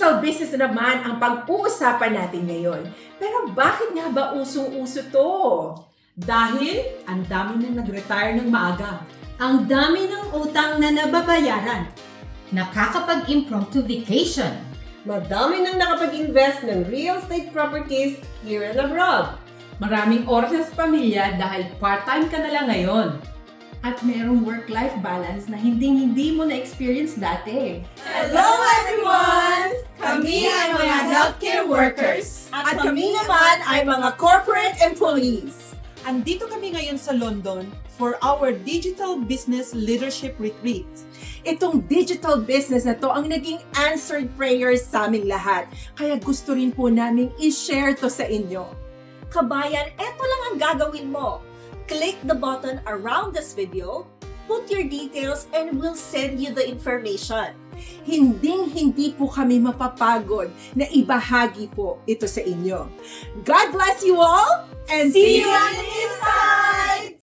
Digital business naman ang pag-uusapan natin ngayon. Pero bakit nga ba usong-uso to? Dahil ang dami na nag-retire ng maaga. Ang dami ng utang na nababayaran. Nakakapag-impromptu vacation. Madami nang nakapag-invest ng real estate properties here and abroad. Maraming oras sa pamilya dahil part-time ka na lang ngayon. At merong work-life balance na hinding-hindi mo na-experience dati. Hello! Kami ay mga healthcare workers. At kami naman ay mga corporate employees. Andito kami ngayon sa London for our Digital Business Leadership Retreat. Itong digital business na to ang naging answered prayers sa aming lahat. Kaya gusto rin po namin i-share to sa inyo. Kabayan, eto lang ang gagawin mo. Click the button around this video, put your details, and we'll send you the information. Hinding-hindi po kami mapapagod na ibahagi po ito sa inyo. God bless you all and see you on the